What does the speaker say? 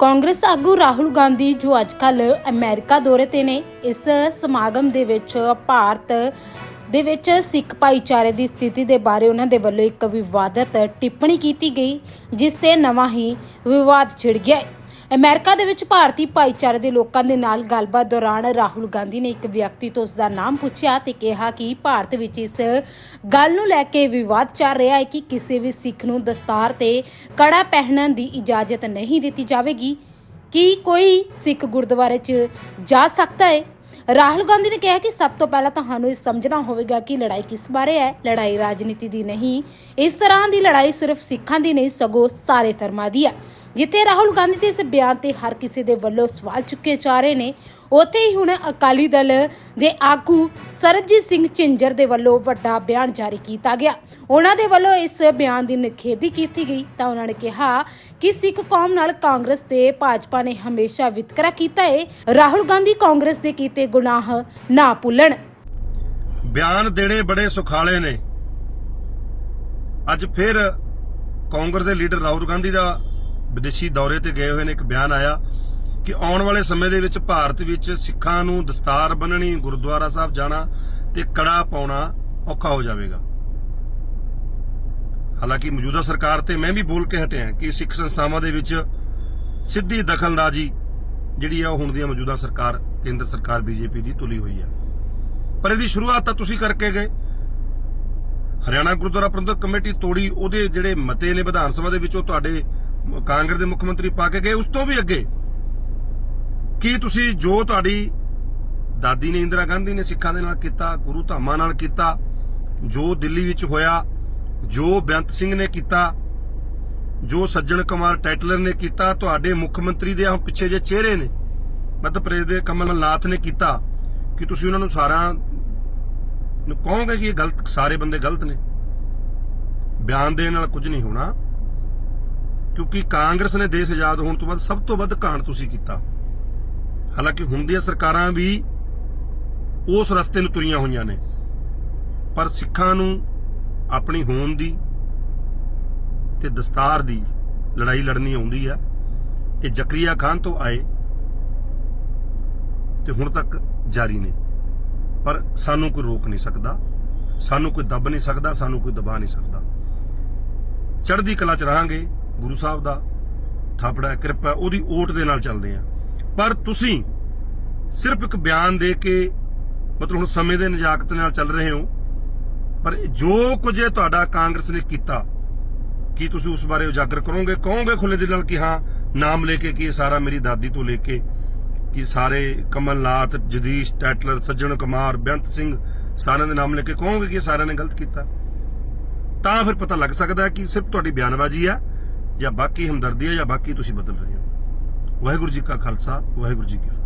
ਕਾਂਗਰਸ ਆਗੂ ਰਾਹੁਲ ਗਾਂਧੀ, ਜੋ ਅੱਜਕੱਲ ਅਮਰੀਕਾ ਦੌਰੇ ਤੇ ਨੇ, ਇਸ ਸਮਾਗਮ ਦੇ ਵਿੱਚ ਭਾਰਤ ਦੇ ਵਿੱਚ ਸਿੱਖ ਭਾਈਚਾਰੇ ਦੀ ਸਥਿਤੀ ਦੇ ਬਾਰੇ ਉਹਨਾਂ ਦੇ ਵੱਲੋਂ ਇੱਕ ਵਿਵਾਦਤ ਟਿੱਪਣੀ ਕੀਤੀ ਗਈ, ਜਿਸ ਤੇ ਨਵਾਂ ਹੀ ਵਿਵਾਦ ਛਿੜ ਗਿਆ। ਹੈ ਅਮਰੀਕਾ ਦੇ ਵਿੱਚ ਭਾਰਤੀ ਭਾਈਚਾਰੇ ਦੇ ਲੋਕਾਂ ਦੇ ਨਾਲ ਗੱਲਬਾਤ ਦੌਰਾਨ ਰਾਹੁਲ ਗਾਂਧੀ ਨੇ ਇੱਕ ਵਿਅਕਤੀ ਤੋਂ ਉਸ ਦਾ ਨਾਮ ਪੁੱਛਿਆ ਤੇ ਕਿਹਾ ਕਿ ਭਾਰਤ ਵਿੱਚ ਇਸ ਗੱਲ ਨੂੰ ਲੈ ਕੇ ਵਿਵਾਦ ਚੱਲ ਰਿਹਾ ਹੈ ਕਿ ਕਿਸੇ ਵੀ ਸਿੱਖ ਨੂੰ ਦਸਤਾਰ ਤੇ ਕੜਾ ਪਹਿਨਣ ਦੀ ਇਜਾਜ਼ਤ ਨਹੀਂ ਦਿੱਤੀ ਜਾਵੇਗੀ। ਕੀ ਕੋਈ ਸਿੱਖ ਗੁਰਦੁਆਰੇ 'ਚ ਜਾ ਸਕਦਾ ਹੈ? ਰਾਹੁਲ ਗਾਂਧੀ ਨੇ ਕਿਹਾ ਕਿ ਸਭ ਤੋਂ ਪਹਿਲਾਂ ਤੁਹਾਨੂੰ ਇਹ ਸਮਝਣਾ ਹੋਵੇਗਾ ਕਿ ਲੜਾਈ ਕਿਸ ਬਾਰੇ ਹੈ? ਲੜਾਈ ਰਾਜਨੀਤੀ ਦੀ ਨਹੀਂ। ਇਸ ਤਰ੍ਹਾਂ ਦੀ ਲੜਾਈ ਸਿਰਫ ਸਿੱਖਾਂ ਦੀ ਨਹੀਂ, ਸਗੋਂ ਸਾਰੇ ਧਰਮਾਂ ਦੀ ਹੈ। ਜਿੱਥੇ ਰਾਹੁਲ ਗਾਂਧੀ ਦੇ ਇਸ ਬਿਆਨ ਤੇ ਹਰ ਕਿਸੇ ਦੇ ਵੱਲੋਂ ਸਵਾਲ ਚੁੱਕੇ ਜਾ ਰਹੇ ਨੇ, ਉੱਥੇ ਹੀ ਹੁਣ ਅਕਾਲੀ ਦਲ ਦੇ ਆਗੂ ਸਰਬਜੀਤ ਸਿੰਘ ਝਿੰਜਰ ਦੇ ਵੱਲੋਂ ਵੱਡਾ ਬਿਆਨ ਜਾਰੀ ਕੀਤਾ ਗਿਆ। ਉਹਨਾਂ ਦੇ ਵੱਲੋਂ ਇਸ ਬਿਆਨ ਦੀ ਨਿਖੇਧੀ ਕੀਤੀ ਗਈ ਤਾਂ ਉਹਨਾਂ ਨੇ ਕਿਹਾ ਕਿ ਸਿੱਖ ਕੌਮ ਨਾਲ ਕਾਂਗਰਸ ਤੇ ਭਾਜਪਾ ਨੇ ਹਮੇਸ਼ਾ ਵਿਤਕਰਾ ਕੀਤਾ ਹੈ ਰਾਹੁਲ ਗਾਂਧੀ ਕਾਂਗਰਸ ਦੇ ਕੀਤੇ ਗੁਨਾਹ ਨਾ ਭੁੱਲਣ। ਬਿਆਨ ਦੇਣੇ ਬੜੇ ਸੁਖਾਲੇ ਨੇ। ਅੱਜ ਫਿਰ ਕਾਂਗਰਸ ਦੇ ਲੀਡਰ ਰਾਹੁਲ ਗਾਂਧੀ ਦਾ ਵਿਦੇਸ਼ੀ ਦੌਰੇ ਤੇ ਗਏ ਹੋਏ ਨੇ, ਇੱਕ ਬਿਆਨ ਆਇਆ ਕਿ ਆਉਣ ਵਾਲੇ ਸਮੇਂ ਦੇ ਵਿੱਚ ਭਾਰਤ ਵਿੱਚ ਸਿੱਖਾਂ ਨੂੰ ਦਸਤਾਰ ਬੰਨਣੀ ਗੁਰਦੁਆਰਾ ਸਾਹਿਬ ਜਾਣਾ ਤੇ ਕੜਾ ਪਾਉਣਾ ਔਖਾ ਹੋ ਜਾਵੇਗਾ। ਹਾਲਾਂਕਿ ਮੌਜੂਦਾ ਸਰਕਾਰ ਤੇ ਮੈਂ ਵੀ ਬੋਲ ਕੇ ਹਟਿਆ ਕਿ ਸਿੱਖ ਸੰਸਥਾਵਾਂ ਦੇ ਵਿੱਚ ਸਿੱਧੀ ਦਖਲਅੰਦਾਜ਼ੀ ਜਿਹੜੀ ਆ ਉਹ ਹੁਣ ਦੀ ਮੌਜੂਦਾ ਸਰਕਾਰ, ਕੇਂਦਰ ਸਰਕਾਰ ਬੀਜੇਪੀ ਦੀ ਤੁਲੀ ਹੋਈ ਹੈ ਪਰ ਇਹਦੀ ਸ਼ੁਰੂਆਤ ਤਾਂ ਤੁਸੀਂ ਕਰਕੇ ਗਏ। ਹਰਿਆਣਾ ਗੁਰਦੁਆਰਾ ਪ੍ਰਬੰਧਕ ਕਮੇਟੀ ਤੋੜੀ, ਉਹਦੇ ਜਿਹੜੇ ਮਤੇ ਨੇ ਵਿਧਾਨ ਸਭਾ ਦੇ ਵਿੱਚ, ਉਹ ਤੁਹਾਡੇ ਕਾਂਗਰਸ ਦੇ ਮੁੱਖ ਮੰਤਰੀ ਪਾ ਕੇ ਗਏ, ਉਸ ਤੋਂ ਵੀ ਅੱਗੇ। ਕੀ ਤੁਸੀਂ ਜੋ ਤੁਹਾਡੀ ਦਾਦੀ ਨੇ ਇੰਦਰਾ ਗਾਂਧੀ ਨੇ ਸਿੱਖਾਂ ਦੇ ਨਾਲ ਕੀਤਾ, ਗੁਰੂ ਧਾਮਾਂ ਨਾਲ ਕੀਤਾ, ਜੋ ਦਿੱਲੀ ਵਿੱਚ ਹੋਇਆ, ਜੋ ਬੇਅੰਤ ਸਿੰਘ ਨੇ ਕੀਤਾ, ਜੋ ਸੱਜਣ ਕੁਮਾਰ ਟੈਟਲਰ ਨੇ ਕੀਤਾ, ਤੁਹਾਡੇ ਮੁੱਖ ਮੰਤਰੀ ਦੇ ਆਹ ਪਿੱਛੇ ਜੇ ਚਿਹਰੇ ਨੇ, ਮੱਧ ਪ੍ਰਦੇਸ਼ ਦੇ ਕਮਲਨਾਥ ਨੇ ਕੀਤਾ, ਕਿ ਤੁਸੀਂ ਉਹਨਾਂ ਨੂੰ ਸਾਰਾ ਨੂੰ ਕਹੋਗੇ ਕਿ ਇਹ ਗਲਤ, ਸਾਰੇ ਬੰਦੇ ਗਲਤ ਨੇ? ਬਿਆਨ ਦੇਣ ਨਾਲ ਕੁਝ ਨਹੀਂ ਹੋਣਾ। ਕਿਉਂਕਿ ਕਾਂਗਰਸ ਨੇ ਦੇਸ਼ ਆਜ਼ਾਦ ਹੋਣ ਤੋਂ ਬਾਅਦ ਸਭ ਤੋਂ ਵੱਧ ਕਾਂਡ ਤੁਸੀਂ ਕੀਤਾ। ਹਾਲਾਂਕਿ ਹੁਣ ਦੀਆਂ ਸਰਕਾਰਾਂ ਵੀ ਉਸ ਰਸਤੇ ਨੂੰ ਤੁਰੀਆਂ ਹੋਈਆਂ ਨੇ। ਪਰ ਸਿੱਖਾਂ ਨੂੰ ਆਪਣੀ ਹੋਣ ਦੀ ਤੇ ਦਸਤਾਰ ਦੀ ਲੜਾਈ ਲੜਨੀ ਆਉਂਦੀ ਆ। ਇਹ ਜ਼ਕਰੀਆ ਖਾਨ ਤੋਂ ਆਏ ਤੇ ਹੁਣ ਤੱਕ ਜਾਰੀ ਨੇ। ਪਰ ਸਾਨੂੰ ਕੋਈ ਰੋਕ ਨਹੀਂ ਸਕਦਾ। ਸਾਨੂੰ ਕੋਈ ਦੱਬ ਨਹੀਂ ਸਕਦਾ, ਸਾਨੂੰ ਕੋਈ ਦਬਾ ਨਹੀਂ ਸਕਦਾ। ਚੜ੍ਹਦੀ ਕਲਾ ਚ ਰਹਾਂਗੇ। ਗੁਰੂ ਸਾਹਿਬ ਦਾ ਥਾਪੜਾ ਕਿਰਪਾ ਉਹਦੀ ਓਟ ਦੇ ਨਾਲ ਚੱਲਦੇ ਆ ਪਰ ਤੁਸੀਂ ਸਿਰਫ ਇੱਕ ਬਿਆਨ ਦੇ ਕੇ ਮਤਲਬ ਹੁਣ ਸਮੇਂ ਦੇ ਨਜਾਕਤ ਨਾਲ ਚੱਲ ਰਹੇ ਹੋ, ਪਰ ਜੋ ਕੁਝ ਇਹ ਤੁਹਾਡਾ ਕਾਂਗਰਸ ਨੇ ਕੀਤਾ, ਕੀ ਤੁਸੀਂ ਉਸ ਬਾਰੇ ਉਜਾਗਰ ਕਰੋਗੇ? ਕਹੋਗੇ ਖੁੱਲੇ ਦਿਲ ਨਾਲ ਕਿ ਹਾਂ, ਨਾਮ ਲੈ ਕੇ ਕਿ ਇਹ ਸਾਰਾ ਮੇਰੀ ਦਾਦੀ ਤੋਂ ਲੈ ਕੇ ਕਿ ਸਾਰੇ ਕਮਲਨਾਥ ਜਦੀਸ਼ ਟੈਟਲਰ, ਸੱਜਣ ਕੁਮਾਰ, ਬੇਅੰਤ ਸਿੰਘ ਸਾਰਿਆਂ ਦੇ ਨਾਮ ਲੈ ਕੇ ਕਹੋਗੇ ਕਿ ਸਾਰਿਆਂ ਨੇ ਗਲਤ ਕੀਤਾ? ਤਾਂ ਫਿਰ ਪਤਾ ਲੱਗ ਸਕਦਾ ਕਿ ਸਿਰਫ ਤੁਹਾਡੀ ਬਿਆਨਬਾਜ਼ੀ ਆ ਜਾਂ ਬਾਕੀ ਹਮਦਰਦੀ ਹੈ ਜਾਂ ਬਾਕੀ ਤੁਸੀਂ ਬਦਲ ਰਹੇ ਹੋ। ਵਾਹਿਗੁਰੂ ਜੀ ਕਾ ਖਾਲਸਾ, ਵਾਹਿਗੁਰੂ ਜੀ ਕੀ ਫਤਿਹ।